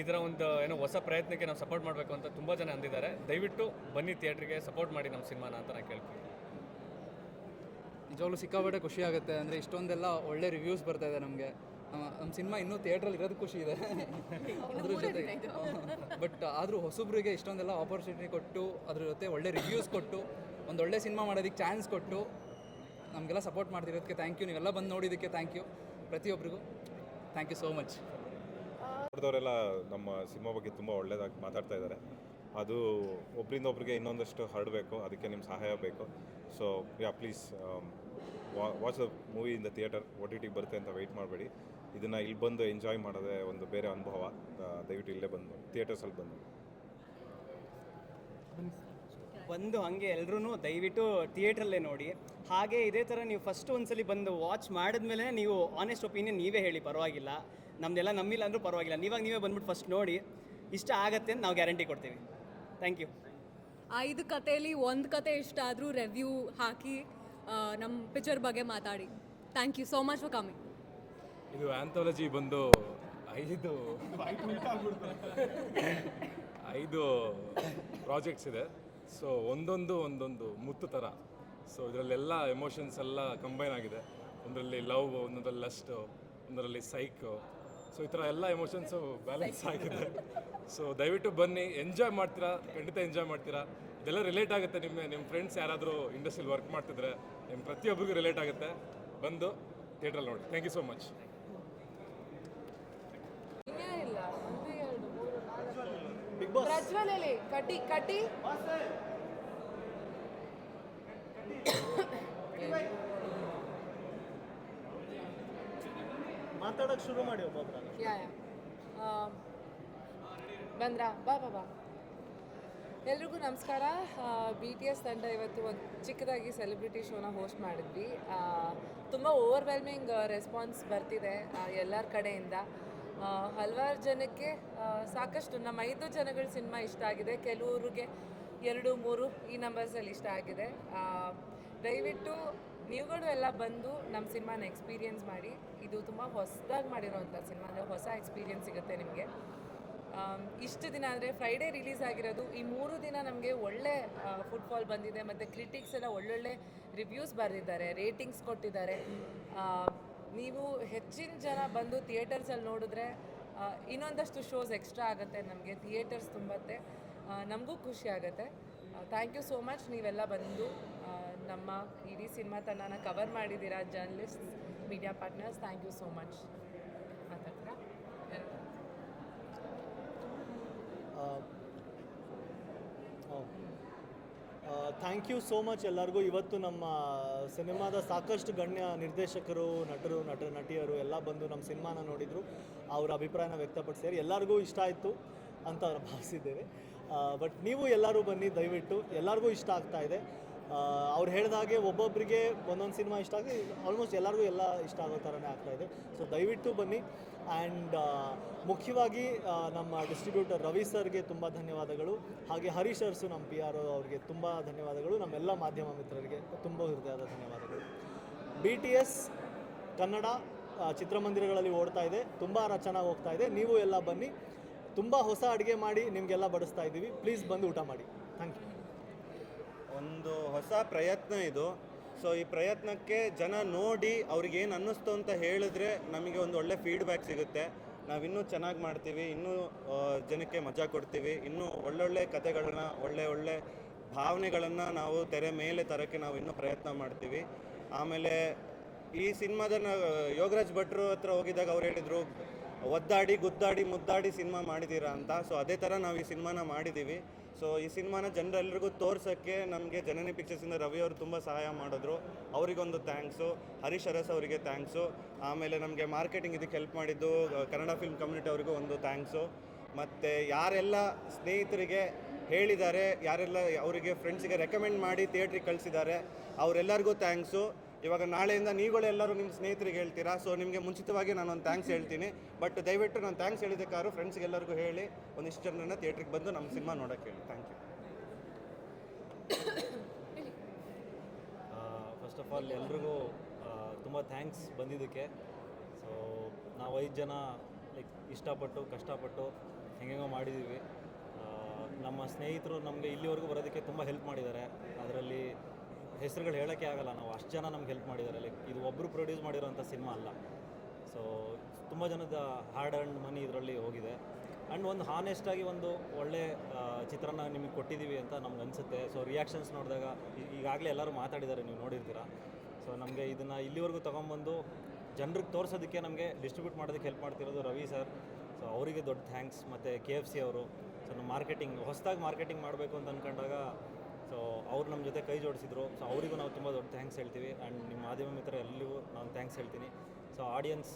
ಈ ಥರ ಒಂದು ಏನೋ ಹೊಸ ಪ್ರಯತ್ನಕ್ಕೆ ನಾವು ಸಪೋರ್ಟ್ ಮಾಡಬೇಕು ಅಂತ ತುಂಬ ಜನ ಅಂದಿದ್ದಾರೆ. ದಯವಿಟ್ಟು ಬನ್ನಿ ಥಿಯೇಟ್ರಿಗೆ ಸಪೋರ್ಟ್ ಮಾಡಿ ನಮ್ಮ ಸಿನಿಮಾನ ಅಂತ ನಾನು ಕೇಳ್ತೀನಿ. ನಿಜವಾಗ್ಲೂ ಸಿಕ್ಕಾಪಟ್ಟೆ ಖುಷಿ ಆಗುತ್ತೆ. ಅಂದರೆ ಇಷ್ಟೊಂದೆಲ್ಲ ಒಳ್ಳೆ ರಿವ್ಯೂಸ್ ಬರ್ತಾ ಇದೆ ನಮಗೆ. ನಮ್ಮ ಸಿನಿಮಾ ಇನ್ನೂ ಥಿಯೇಟ್ರಲ್ಲಿ ಇರೋದು ಖುಷಿ ಇದೆ. ಅದ್ರ ಜೊತೆ. ಬಟ್ ಆದರೂ ಹೊಸಬ್ರಿಗೆ ಇಷ್ಟೊಂದೆಲ್ಲ ಆಪರ್ಚುನಿಟಿ ಕೊಟ್ಟು ಅದ್ರ ಜೊತೆ ಒಳ್ಳೆ ರಿವ್ಯೂಸ್ ಕೊಟ್ಟು ಒಂದು ಒಳ್ಳೆ ಸಿನಿಮಾ ಮಾಡೋದಕ್ಕೆ ಚಾನ್ಸ್ ಕೊಟ್ಟು ನಮಗೆಲ್ಲ ಸಪೋರ್ಟ್ ಮಾಡ್ತಿರೋದಕ್ಕೆ ಥ್ಯಾಂಕ್ ಯು ನೀವೆಲ್ಲ ಬಂದು ನೋಡಿದ್ದಕ್ಕೆ ಥ್ಯಾಂಕ್ ಯು ಪ್ರತಿಯೊಬ್ಬರಿಗೂ ಥ್ಯಾಂಕ್ ಯು ಸೋ ಮಚ್ ನೋಡಿದವರೆಲ್ಲ ನಮ್ಮ ಸಿನಿಮಾ ಬಗ್ಗೆ ತುಂಬ ಒಳ್ಳೆಯದಾಗಿ ಮಾತಾಡ್ತಾ ಇದ್ದಾರೆ. ಅದು ಒಬ್ಬರಿಂದ ಒಬ್ರಿಗೆ ಇನ್ನೊಂದಷ್ಟು ಹರಡಬೇಕು ಅದಕ್ಕೆ ನಿಮ್ಮ ಸಹಾಯ ಬೇಕು. So ya please watch the movie in the theatre O T ಟಿಗೆ ಬರುತ್ತೆ ಅಂತ ವೆಯ್ಟ್ ಮಾಡಬೇಡಿ. ಇದನ್ನು ಇಲ್ಲಿ ಬಂದು ಎಂಜಾಯ್ ಮಾಡೋದೇ ಒಂದು ಬೇರೆ ಅನುಭವ. ದಯವಿಟ್ಟು ಇಲ್ಲೇ ಬಂದು ಥಿಯೇಟರ್ಸಲ್ಲಿ ಬಂದು. ಬಂದು ಹಾಗೆ ಎಲ್ಲರೂ ದಯವಿಟ್ಟು ಥಿಯೇಟ್ರಲ್ಲೇ ನೋಡಿ. ಹಾಗೆ ಇದೇ ಥರ ನೀವು ಫಸ್ಟ್ ಒಂದ್ಸಲಿ ಬಂದು ವಾಚ್ ಮಾಡಿದ್ಮೇಲೆ ನೀವು ಆನೆಸ್ಟ್ ಒಪಿನಿಯನ್ ನೀವೇ ಹೇಳಿ ಪರವಾಗಿಲ್ಲ. ನಮ್ದೆಲ್ಲ ನಮ್ಮಿಲ್ಲ ಅಂದರೂ ಪರವಾಗಿಲ್ಲ. ನೀವಾಗ ನೀವೇ ಬಂದ್ಬಿಟ್ಟು ಫಸ್ಟ್ ನೋಡಿ. ಇಷ್ಟ ಆಗತ್ತೆ ಅಂತ ನಾವು ಗ್ಯಾರಂಟಿ ಕೊಡ್ತೀವಿ. ಥ್ಯಾಂಕ್ ಯು ಐದು ಕಥೆಯಲ್ಲಿ ಒಂದು ಕತೆ ಇಷ್ಟ ಆದರೂ ರೆವ್ಯೂ ಹಾಕಿ ನಮ್ಮ ಪಿಕ್ಚರ್ ಬಗ್ಗೆ ಮಾತಾಡಿ. Thank you so much for coming ಇದು ಆಂಥಾಲಜಿ ಬಂದು ಐದು ಐದು ಪ್ರಾಜೆಕ್ಟ್ಸ್ ಇದೆ. ಸೊ ಒಂದೊಂದು ಒಂದೊಂದು ಮುತ್ತು ಥರ ಸೊ ಇದರಲ್ಲೆಲ್ಲ ಎಮೋಷನ್ಸ್ ಎಲ್ಲ ಕಂಬೈನ್ ಆಗಿದೆ. ಒಂದರಲ್ಲಿ ಲವ್ ಒಂದೊಂದರಲ್ಲಿ ಲಸ್ಟ್ ಒಂದರಲ್ಲಿ ಸೈಕ್ ಸೊ ಈ ಥರ ಎಲ್ಲ ಎಮೋಷನ್ಸು ಬ್ಯಾಲೆನ್ಸ್ ಆಗಿದೆ. ಸೊ ದಯವಿಟ್ಟು ಬನ್ನಿ. ಎಂಜಾಯ್ ಮಾಡ್ತೀರಾ? ಖಂಡಿತ ಎಂಜಾಯ್ ಮಾಡ್ತೀರಾ? ಇದೆಲ್ಲ ರಿಲೇಟ್ ಆಗುತ್ತೆ ನಿಮ್ಮ ನಿಮ್ಮ ಫ್ರೆಂಡ್ಸ್ ಯಾರಾದರೂ ಇಂಡಸ್ಟ್ರಿಯಲ್ಲಿ ವರ್ಕ್ ಮಾಡ್ತಿದ್ರೆ ನಿಮ್ಮ ಪ್ರತಿಯೊಬ್ಬರಿಗೂ ರಿಲೇಟ್ ಆಗುತ್ತೆ. ಬಂದು ಥಿಯೇಟ್ರಲ್ಲಿ ನೋಡಿ. ಥ್ಯಾಂಕ್ ಯು ಸೋ ಮಚ್ ಪ್ರಜ್ವಲಲ್ಲಿ ಕಟಿ ಕಟಿ ಮಾತಾಡೋಕೆ ಶುರು ಮಾಡಿ ಒಬ್ಬೊಬ್ಬರ ಯಾ ಬಂದ್ರಾ? ಬಾ ಬಾ ಬಾ. ಎಲ್ರಿಗೂ ನಮಸ್ಕಾರ. ಬಿ ಟಿ ಎಸ್ ತಂಡ ಇವತ್ತು ಒಂದು ಚಿಕ್ಕದಾಗಿ ಸೆಲೆಬ್ರಿಟಿ ಶೋನ ಹೋಸ್ಟ್ ಮಾಡಿದ್ವಿ. ತುಂಬ ಓವರ್ವೆಲ್ಮಿಂಗ್ ರೆಸ್ಪಾನ್ಸ್ ಬರ್ತಿದೆ ಎಲ್ಲರ ಕಡೆಯಿಂದ. ಹಲವಾರು ಜನಕ್ಕೆ ಸಾಕಷ್ಟು ನಮ್ಮ ಐದು ಜನಗಳ ಸಿನಿಮಾ ಇಷ್ಟ ಆಗಿದೆ. ಕೆಲವ್ರಿಗೆ ಎರಡು, ಮೂರು ಈ ನಂಬರ್ಸಲ್ಲಿ ಇಷ್ಟ ಆಗಿದೆ. ದಯವಿಟ್ಟು ನೀವುಗಳು ಎಲ್ಲ ಬಂದು ನಮ್ಮ ಸಿನಿಮಾನ ಎಕ್ಸ್ಪೀರಿಯನ್ಸ್ ಮಾಡಿ. ಇದು ತುಂಬ ಹೊಸದಾಗಿ ಮಾಡಿರೋವಂಥ ಸಿನಿಮಾ, ಅಂದರೆ ಹೊಸ ಎಕ್ಸ್ಪೀರಿಯನ್ಸ್ ಸಿಗುತ್ತೆ ನಿಮಗೆ. ಇಷ್ಟು ದಿನ ಅಂದರೆ ಫ್ರೈಡೇ ರಿಲೀಸ್ ಆಗಿರೋದು, ಈ ಮೂರು ದಿನ ನಮಗೆ ಒಳ್ಳೆ ಫುಟ್ಬಾಲ್ ಬಂದಿದೆ. ಮತ್ತು ಕ್ರಿಟಿಕ್ಸ್ ಎಲ್ಲ ಒಳ್ಳೊಳ್ಳೆ ರಿವ್ಯೂಸ್ ಬರೆದಿದ್ದಾರೆ ರೇಟಿಂಗ್ಸ್ ಕೊಟ್ಟಿದ್ದಾರೆ. ನೀವು ಹೆಚ್ಚಿನ ಜನ ಬಂದು ಥಿಯೇಟರ್ಸಲ್ಲಿ ನೋಡಿದ್ರೆ ಇನ್ನೊಂದಷ್ಟು ಶೋಸ್ ಎಕ್ಸ್ಟ್ರಾ ಆಗುತ್ತೆ ನಮಗೆ. ಥಿಯೇಟರ್ಸ್ ತುಂಬತ್ತೆ. ನಮಗೂ ಖುಷಿ ಆಗುತ್ತೆ. ಥ್ಯಾಂಕ್ ಯು ಸೋ ಮಚ್ ನೀವೆಲ್ಲ ಬಂದು ನಮ್ಮ ಇಡೀ ಸಿನಿಮಾ ತನ್ನ ಕವರ್ ಮಾಡಿದ್ದೀರಾ journalist media partners thank you so much ಮಾತಾಡ್ತೀರಾ? ಥ್ಯಾಂಕ್ ಯು ಸೋ ಮಚ್ ಎಲ್ಲರಿಗೂ. ಇವತ್ತು ನಮ್ಮ ಸಿನಿಮಾದ ಸಾಕಷ್ಟು ಗಣ್ಯ ನಿರ್ದೇಶಕರು, ನಟರು, ನಟ, ನಟಿಯರು ಎಲ್ಲ ಬಂದು ನಮ್ಮ ಸಿನಿಮಾನ ನೋಡಿದರು. ಅವರ ಅಭಿಪ್ರಾಯನ ವ್ಯಕ್ತಪಡಿಸಿದ್ದಾರೆ ಎಲ್ಲರಿಗೂ ಇಷ್ಟ ಆಯಿತು ಅಂತ ಭಾವಿಸಿದ್ದೇವೆ. ಬಟ್ ನೀವು ಎಲ್ಲರೂ ಬನ್ನಿ, ದಯವಿಟ್ಟು ಎಲ್ಲರಿಗೂ ಇಷ್ಟ ಆಗ್ತಾ ಇದೆ. ಅವ್ರು ಹೇಳಿದ ಹಾಗೆ ಒಬ್ಬೊಬ್ಬರಿಗೆ ಒಂದೊಂದು ಸಿನಿಮಾ ಇಷ್ಟ ಆಗಿ ಆಲ್ಮೋಸ್ಟ್ ಎಲ್ಲರಿಗೂ ಎಲ್ಲ ಇಷ್ಟ ಆಗೋ ಥರನೇ ಆಗ್ತಾ ಇದೆ. ಸೊ ದಯವಿಟ್ಟು ಬನ್ನಿ. ಆ್ಯಂಡ್ ಮುಖ್ಯವಾಗಿ ನಮ್ಮ ಡಿಸ್ಟ್ರಿಬ್ಯೂಟರ್ ರವಿ ಸರ್ಗೆ ತುಂಬ ಧನ್ಯವಾದಗಳು. ಹಾಗೆ ಹರೀಶ್ ಅರ್ಸು ನಮ್ಮ ಪಿ ಆರ್ ಅವ್ರಿಗೆ ತುಂಬ ಧನ್ಯವಾದಗಳು. ನಮ್ಮೆಲ್ಲ ಮಾಧ್ಯಮ ಮಿತ್ರರಿಗೆ ತುಂಬ ಹೃದಯದ ಧನ್ಯವಾದಗಳು. ಬಿ ಟಿ ಎಸ್ ಕನ್ನಡ ಚಿತ್ರಮಂದಿರಗಳಲ್ಲಿ ಓಡ್ತಾ ಇದೆ. ತುಂಬ ಚೆನ್ನಾಗಿ ಹೋಗ್ತಾ ಇದೆ. ನೀವು ಎಲ್ಲ ಬನ್ನಿ. ತುಂಬ ಹೊಸ ಅಡುಗೆ ಮಾಡಿ ನಿಮಗೆಲ್ಲ ಬಡಿಸ್ತಾ ಇದ್ದೀವಿ. ಪ್ಲೀಸ್ ಬಂದು ಊಟ ಮಾಡಿ. ಥ್ಯಾಂಕ್ ಯು ಒಂದು ಹೊಸ ಪ್ರಯತ್ನ ಇದು. ಸೊ ಈ ಪ್ರಯತ್ನಕ್ಕೆ ಜನ ನೋಡಿ ಅವ್ರಿಗೆ ಏನು ಅನ್ನಿಸ್ತು ಅಂತ ಹೇಳಿದ್ರೆ ನಮಗೆ ಒಂದು ಒಳ್ಳೆ ಫೀಡ್ಬ್ಯಾಕ್ ಸಿಗುತ್ತೆ. ನಾವು ಇನ್ನೂ ಚೆನ್ನಾಗಿ ಮಾಡ್ತೀವಿ, ಇನ್ನೂ ಜನಕ್ಕೆ ಮಜಾ ಕೊಡ್ತೀವಿ, ಇನ್ನೂ ಒಳ್ಳೊಳ್ಳೆ ಕಥೆಗಳನ್ನ, ಒಳ್ಳೆ ಒಳ್ಳೆ ಭಾವನೆಗಳನ್ನು ನಾವು ತೆರೆ ಮೇಲೆ ತರೋಕ್ಕೆ ನಾವು ಇನ್ನೂ ಪ್ರಯತ್ನ ಮಾಡ್ತೀವಿ. ಆಮೇಲೆ ಈ ಸಿನಿಮಾದ ಯೋಗರಾಜ್ ಭಟ್ರು ಹತ್ರ ಹೋಗಿದ್ದಾಗ ಅವ್ರು ಹೇಳಿದರು, ಒದ್ದಾಡಿ, ಗುದ್ದಾಡಿ, ಮುದ್ದಾಡಿ ಸಿನಿಮಾ ಮಾಡಿದ್ದೀರಾ ಅಂತ. ಸೊ ಅದೇ ಥರ ನಾವು ಈ ಸಿನಿಮಾನ ಮಾಡಿದ್ದೀವಿ ಸೊ ಈ ಸಿನಿಮಾನ ಜನರೆಲ್ಲರಿಗೂ ತೋರ್ಸೋಕ್ಕೆ ನಮಗೆ ಜನನಿ ಪಿಕ್ಚರ್ಸಿಂದ ರವಿ ಅವರು ತುಂಬ ಸಹಾಯ ಮಾಡಿದ್ರು. ಅವರಿಗೊಂದು ಥ್ಯಾಂಕ್ಸು ಹರೀಶ್ ಅರಸ್ ಅವರಿಗೆ ಥ್ಯಾಂಕ್ಸು ಆಮೇಲೆ ನಮಗೆ ಮಾರ್ಕೆಟಿಂಗ್ ಇದಕ್ಕೆ ಹೆಲ್ಪ್ ಮಾಡಿದ್ದು ಕನ್ನಡ ಫಿಲ್ಮ್ ಕಮ್ಯುನಿಟಿ ಅವರಿಗೂ ಒಂದು ಥ್ಯಾಂಕ್ಸು ಮತ್ತು ಯಾರೆಲ್ಲ ಸ್ನೇಹಿತರಿಗೆ ಹೇಳಿದ್ದಾರೆ, ಯಾರೆಲ್ಲ ಅವರಿಗೆ ಫ್ರೆಂಡ್ಸಿಗೆ ರೆಕಮೆಂಡ್ ಮಾಡಿ ಥಿಯೇಟ್ರಿಗೆ ಕಳಿಸಿದ್ದಾರೆ, ಅವರೆಲ್ಲರಿಗೂ ಥ್ಯಾಂಕ್ಸು ಇವಾಗ ನಾಳೆಯಿಂದ ನೀವುಗಳೆಲ್ಲರೂ ನಿಮ್ಮ ಸ್ನೇಹಿತರಿಗೆ ಹೇಳ್ತೀರಾ? ಸೊ ನಿಮಗೆ ಮುಂಚಿತವಾಗಿ ನಾನು ಒಂದು ಥ್ಯಾಂಕ್ಸ್ ಹೇಳ್ತೀನಿ. ಬಟ್ ದಯವಿಟ್ಟು ನಾನು ಥ್ಯಾಂಕ್ಸ್ ಹೇಳಿದ್ದಕ್ಕಾದ್ರು ಫ್ರೆಂಡ್ಸ್ಗೆ ಎಲ್ಲರಿಗೂ ಹೇಳಿ, ಒಂದಿಷ್ಟು ಜನರನ್ನ ಥಿಯೇಟ್ರಿಗೆ ಬಂದು ನಮ್ಮ ಸಿನಿಮಾ ನೋಡೋಕ್ಕೆ ಹೇಳಿ. Thank you first of all ಎಲ್ರಿಗೂ ತುಂಬ ಥ್ಯಾಂಕ್ಸ್ ಬಂದಿದ್ದಕ್ಕೆ. ಸೊ ನಾವು ಐದು ಜನ ಲೈಕ್ ಇಷ್ಟಪಟ್ಟು, ಕಷ್ಟಪಟ್ಟು, ಹೆಂಗೆಂಗೋ ಮಾಡಿದ್ದೀವಿ ನಮ್ಮ ಸ್ನೇಹಿತರು ನಮಗೆ ಇಲ್ಲಿವರೆಗೂ ಬರೋದಕ್ಕೆ ತುಂಬ ಹೆಲ್ಪ್ ಮಾಡಿದ್ದಾರೆ. ಅದರಲ್ಲಿ ಹೆಸರುಗಳು ಹೇಳೋಕ್ಕೆ ಆಗಲ್ಲ. ನಾವು ಅಷ್ಟು ಜನ ನಮ್ಗೆ ಹೆಲ್ಪ್ ಮಾಡಿದ್ದಾರೆ. ಲೈಕ್ ಇದು ಒಬ್ಬರು ಪ್ರೊಡ್ಯೂಸ್ ಮಾಡಿರೋಂಥ ಸಿನಿಮಾ ಅಲ್ಲ. ಸೊ ತುಂಬ ಜನದ ಹಾರ್ಡ್ ಆ್ಯಂಡ್ ಮನಿ ಇದರಲ್ಲಿ ಹೋಗಿದೆ. ಆ್ಯಂಡ್ ಒಂದು ಹಾನೆಸ್ಟಾಗಿ ಒಂದು ಒಳ್ಳೆ ಚಿತ್ರನ ನಿಮಗೆ ಕೊಟ್ಟಿದ್ದೀವಿ ಅಂತ ನಮ್ಗೆ ಅನಿಸುತ್ತೆ. ಸೊ ರಿಯಾಕ್ಷನ್ಸ್ ನೋಡಿದಾಗ ಈಗಾಗಲೇ ಎಲ್ಲರೂ ಮಾತಾಡಿದ್ದಾರೆ. ನೀವು ನೋಡಿರ್ತೀರ? ಸೊ ನಮಗೆ ಇದನ್ನು ಇಲ್ಲಿವರೆಗೂ ತೊಗೊಂಬಂದು ಜನರಿಗೆ ತೋರಿಸೋದಕ್ಕೆ ನಮಗೆ ಡಿಸ್ಟ್ರಿಬ್ಯೂಟ್ ಮಾಡೋದಕ್ಕೆ ಹೆಲ್ಪ್ ಮಾಡ್ತಿರೋದು ರವಿ ಸರ್ ಸೊ ಅವರಿಗೆ ದೊಡ್ಡ ಥ್ಯಾಂಕ್ಸ್ ಮತ್ತು ಕೆ ಎಫ್ ಸಿ ಅವರು. ಸೊ ನಮ್ಮ ಮಾರ್ಕೆಟಿಂಗ್ ಹೊಸದಾಗಿ ಮಾರ್ಕೆಟಿಂಗ್ ಮಾಡಬೇಕು ಅಂತ ಅಂದ್ಕೊಂಡಾಗ ಸೊ ಅವ್ರು ನಮ್ಮ ಜೊತೆ ಕೈ ಜೋಡಿಸಿದ್ರು. ಸೊ ಅವರಿಗೂ ನಾವು ತುಂಬ ದೊಡ್ಡ ಥ್ಯಾಂಕ್ಸ್ ಹೇಳ್ತೀವಿ. ಆ್ಯಂಡ್ ನಿಮ್ಮ ಮಾಧ್ಯಮ ಮಿತ್ರ ಎಲ್ಲರಿಗೂ ನಾನು ಥ್ಯಾಂಕ್ಸ್ ಹೇಳ್ತೀನಿ. ಸೊ ಆಡಿಯನ್ಸ್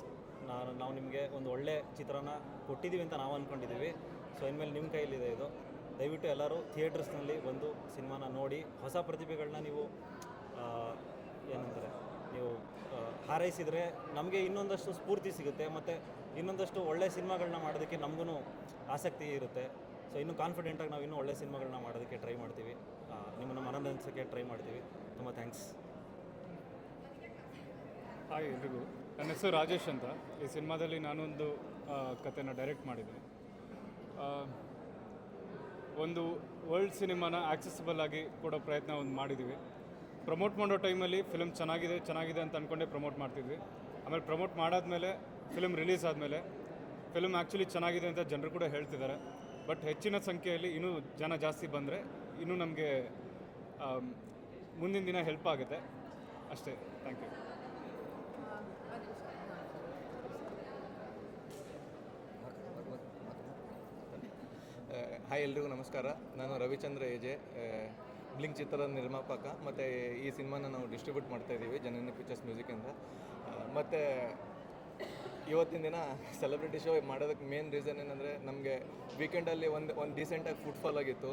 ನಾನು, ನಾವು ನಿಮಗೆ ಒಂದು ಒಳ್ಳೆ ಚಿತ್ರನ ಕೊಟ್ಟಿದ್ದೀವಿ ಅಂತ ನಾವು ಅಂದ್ಕೊಂಡಿದ್ದೀವಿ ಸೊ ಇನ್ಮೇಲೆ ನಿಮ್ಮ ಕೈಯಲ್ಲಿದೆ ಇದು. ದಯವಿಟ್ಟು ಎಲ್ಲರೂ ಥಿಯೇಟರ್ಸ್ನಲ್ಲಿ ಒಂದು ಸಿನಿಮಾನ ನೋಡಿ, ಹೊಸ ಪ್ರತಿಭೆಗಳನ್ನ ನೀವು ಏನಂತಾರೆ, ನೀವು ಹಾರೈಸಿದರೆ ನಮಗೆ ಇನ್ನೊಂದಷ್ಟು ಸ್ಫೂರ್ತಿ ಸಿಗುತ್ತೆ. ಮತ್ತು ಇನ್ನೊಂದಷ್ಟು ಒಳ್ಳೆ ಸಿನಿಮಾಗಳನ್ನ ಮಾಡೋದಕ್ಕೆ ನಮಗೂ ಆಸಕ್ತಿ ಇರುತ್ತೆ. ಸೊ ಇನ್ನೂ ಕಾನ್ಫಿಡೆಂಟಾಗಿ ನಾವು ಇನ್ನೂ ಒಳ್ಳೆ ಸಿನಿಮಾಗಳನ್ನ ಮಾಡೋದಕ್ಕೆ ಟ್ರೈ ಮಾಡ್ತೀವಿ. ನಿಮ್ಮನ್ನು ಮನರಂಜಿಸೋಕ್ಕೆ ಟ್ರೈ ಮಾಡ್ತೀವಿ. ತುಂಬ ಥ್ಯಾಂಕ್ಸ್ ಹಾಯ್ ಎಲ್ರಿಗೂ. ನನ್ನ ಹೆಸರು ರಾಜೇಶ್ ಅಂತ. ಈ ಸಿನಿಮಾದಲ್ಲಿ ನಾನೊಂದು ಕಥೆನ ಡೈರೆಕ್ಟ್ ಮಾಡಿದ್ದೀನಿ. ಒಂದು ವರ್ಲ್ಡ್ ಸಿನಿಮಾನ ಆಕ್ಸೆಸಿಬಲ್ ಆಗಿ ಕೊಡೋ ಪ್ರಯತ್ನ ಒಂದು ಮಾಡಿದ್ದೀವಿ ಪ್ರಮೋಟ್ ಮಾಡೋ ಟೈಮಲ್ಲಿ ಫಿಲಮ್ ಚೆನ್ನಾಗಿದೆ ಚೆನ್ನಾಗಿದೆ ಅಂತ ಅಂದ್ಕೊಂಡೇ ಪ್ರಮೋಟ್ ಮಾಡ್ತಿದ್ವಿ. ಆಮೇಲೆ ಪ್ರಮೋಟ್ ಮಾಡಾದಮೇಲೆ ಫಿಲಮ್ ರಿಲೀಸ್ ಆದಮೇಲೆ ಫಿಲಮ್ ಆ್ಯಕ್ಚುಲಿ ಚೆನ್ನಾಗಿದೆ ಅಂತ ಜನರು ಕೂಡ ಹೇಳ್ತಿದ್ದಾರೆ. ಬಟ್ ಹೆಚ್ಚಿನ ಸಂಖ್ಯೆಯಲ್ಲಿ ಇನ್ನೂ ಜನ ಜಾಸ್ತಿ ಬಂದರೆ ಇನ್ನೂ ನಮಗೆ ಮುಂದಿನ ದಿನ ಹೆಲ್ಪ್ ಆಗುತ್ತೆ. ಅಷ್ಟೇ ಥ್ಯಾಂಕ್ ಯು ಹಾಯ್ ಎಲ್ರಿಗೂ ನಮಸ್ಕಾರ. ನಾನು ರವಿಚಂದ್ರ ಎಜೆ ಬ್ಲಿಂಕ್ ಚಿತ್ರದ ನಿರ್ಮಾಪಕ, ಮತ್ತು ಈ ಸಿನಿಮಾನ ನಾವು ಡಿಸ್ಟ್ರಿಬ್ಯೂಟ್ ಮಾಡ್ತಾ ಇದ್ದೀವಿ ಜನನಿ ಪಿಕ್ಚರ್ಸ್ ಮ್ಯೂಸಿಕಿಂದ ಮತ್ತು ಇವತ್ತಿನ ದಿನ ಸೆಲೆಬ್ರಿಟಿ ಶೋ ಮಾಡೋದಕ್ಕೆ ಮೇನ್ ರೀಸನ್ ಏನಂದರೆ ನಮಗೆ ವೀಕೆಂಡಲ್ಲಿ ಒಂದು ಒಂದು ಡೀಸೆಂಟಾಗಿ ಫುಟ್ಫಾಲ್ ಆಗಿತ್ತು.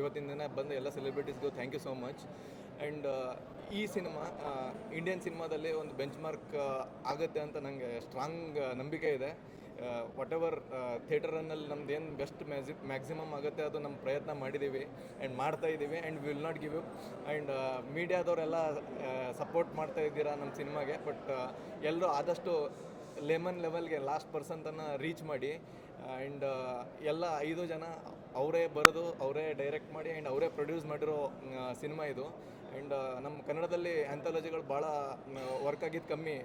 ಇವತ್ತಿನ ದಿನ ಬಂದು ಎಲ್ಲ ಸೆಲೆಬ್ರಿಟೀಸ್ಗೂ thank you so much and ಈ ಸಿನಿಮಾ ಇಂಡಿಯನ್ ಸಿನಿಮಾದಲ್ಲಿ ಒಂದು ಬೆಂಚ್ ಮಾರ್ಕ್ ಆಗುತ್ತೆ ಅಂತ ನನಗೆ ಸ್ಟ್ರಾಂಗ್ ನಂಬಿಕೆ ಇದೆ. ವಾಟ್ ಎವರ್ ಥಿಯೇಟರ್ ರನ್ನಲ್ಲಿ ನಮ್ದು ಏನು ಬೆಸ್ಟ್ ಮ್ಯಾಸಿ ಮ್ಯಾಕ್ಸಿಮಮ್ ಆಗುತ್ತೆ ಅದು ನಮ್ಮ ಪ್ರಯತ್ನ ಮಾಡಿದ್ದೀವಿ ಆ್ಯಂಡ್ ಮಾಡ್ತಾ ಇದ್ದೀವಿ and will not give you and ಮೀಡಿಯಾದವರೆಲ್ಲ support ಮಾಡ್ತಾ ಇದ್ದೀರಾ ನಮ್ಮ ಸಿನಿಮಾಗೆ. ಬಟ್ ಎಲ್ಲರೂ ಆದಷ್ಟು ಲೆಮನ್ ಲೆವೆಲ್ಗೆ ಲಾಸ್ಟ್ ಪರ್ಸನ್ ತನ್ನ ರೀಚ್ ಮಾಡಿ ಆ್ಯಂಡ್ ಎಲ್ಲ ಐದು ಜನ ಅವರೇ ಬರೆದು, ಅವರೇ ಡೈರೆಕ್ಟ್ ಮಾಡಿ ಆ್ಯಂಡ್ ಅವರೇ ಪ್ರೊಡ್ಯೂಸ್ ಮಾಡಿರೋ ಸಿನಿಮಾ ಇದು. ಆ್ಯಂಡ್ ನಮ್ಮ ಕನ್ನಡದಲ್ಲಿ ಆ್ಯಂಥಾಲಜಿಗಳು ಭಾಳ ವರ್ಕ್ ಆಗಿದ್ದು ಕಮ್ಮಿ.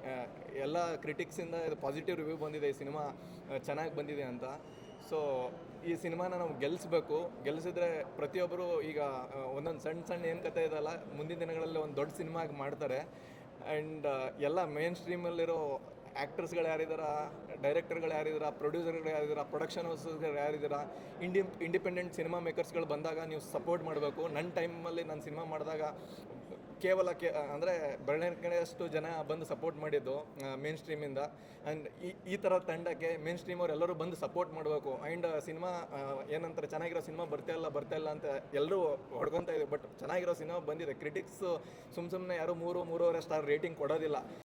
ಎಲ್ಲ ಕ್ರಿಟಿಕ್ಸಿಂದ ಇದು ಪಾಸಿಟಿವ್ ರಿವ್ಯೂ ಬಂದಿದೆ, ಈ ಸಿನಿಮಾ ಚೆನ್ನಾಗಿ ಬಂದಿದೆ ಅಂತ. ಸೊ ಈ ಸಿನಿಮಾನ ನಾವು ಗೆಲ್ಲಿಸ್ಬೇಕು ಗೆಲ್ಲಿಸಿದ್ರೆ ಪ್ರತಿಯೊಬ್ಬರು ಈಗ ಒಂದೊಂದು ಸಣ್ಣ ಸಣ್ಣ ಏನು ಕತೆ ಇದಲ್ಲ, ಮುಂದಿನ ದಿನಗಳಲ್ಲಿ ಒಂದು ದೊಡ್ಡ ಸಿನಿಮಾ ಮಾಡ್ತಾರೆ. ಆ್ಯಂಡ್ ಎಲ್ಲ ಮೇನ್ ಸ್ಟ್ರೀಮಲ್ಲಿರೋ ಆ್ಯಕ್ಟರ್ಸ್ಗಳು ಯಾರಿದಾರ ಡೈರೆಕ್ಟರ್ಗಳು ಯಾರಿದ್ದೀರಾ ಪ್ರೊಡ್ಯೂಸರ್ಗಳು ಯಾರಿದ್ದೀರಾ ಪ್ರೊಡಕ್ಷನ್ ಹೌಸಸ್ಗಳು ಯಾರಿದ್ದೀರಾ ಇಂಡಿ ಇಂಡಿಪೆಂಡೆಂಟ್ ಸಿನಿಮಾ ಮೇಕರ್ಸ್ಗಳು ಬಂದಾಗ ನೀವು ಸಪೋರ್ಟ್ ಮಾಡಬೇಕು. ನನ್ನ ಟೈಮಲ್ಲಿ ನಾನು ಸಿನಿಮಾ ಮಾಡಿದಾಗ ಕೇವಲ ಕೇ, ಅಂದರೆ ಬೆರಳಿಕೆಯಷ್ಟು ಜನ ಬಂದು ಸಪೋರ್ಟ್ ಮಾಡಿದ್ದು ಮೇನ್ ಸ್ಟ್ರೀಮಿಂದ ಆ್ಯಂಡ್ ಈ ಈ ಥರ ತಂಡಕ್ಕೆ ಮೇನ್ ಸ್ಟ್ರೀಮ್ ಅವ್ರು ಎಲ್ಲರೂ ಬಂದು ಸಪೋರ್ಟ್ ಮಾಡಬೇಕು. ಆ್ಯಂಡ್ ಸಿನಿಮಾ ಏನಂತಾರೆ, ಚೆನ್ನಾಗಿರೋ ಸಿನಿಮಾ ಬರ್ತಾ ಇಲ್ಲ ಬರ್ತಾ ಇಲ್ಲ ಅಂತ ಎಲ್ಲರೂ ಹೊಡ್ಕೊತಾ ಇದ್ದೀವಿ. ಬಟ್ ಚೆನ್ನಾಗಿರೋ ಸಿನಿಮಾ ಬಂದಿದೆ. ಕ್ರಿಟಿಕ್ಸು ಸುಮ್ಮ ಸುಮ್ಮನೆ ಯಾರು ಮೂರು, ಮೂರುವರೆ ಸ್ಟಾರ್ ರೇಟಿಂಗ್ ಕೊಡೋದಿಲ್ಲ.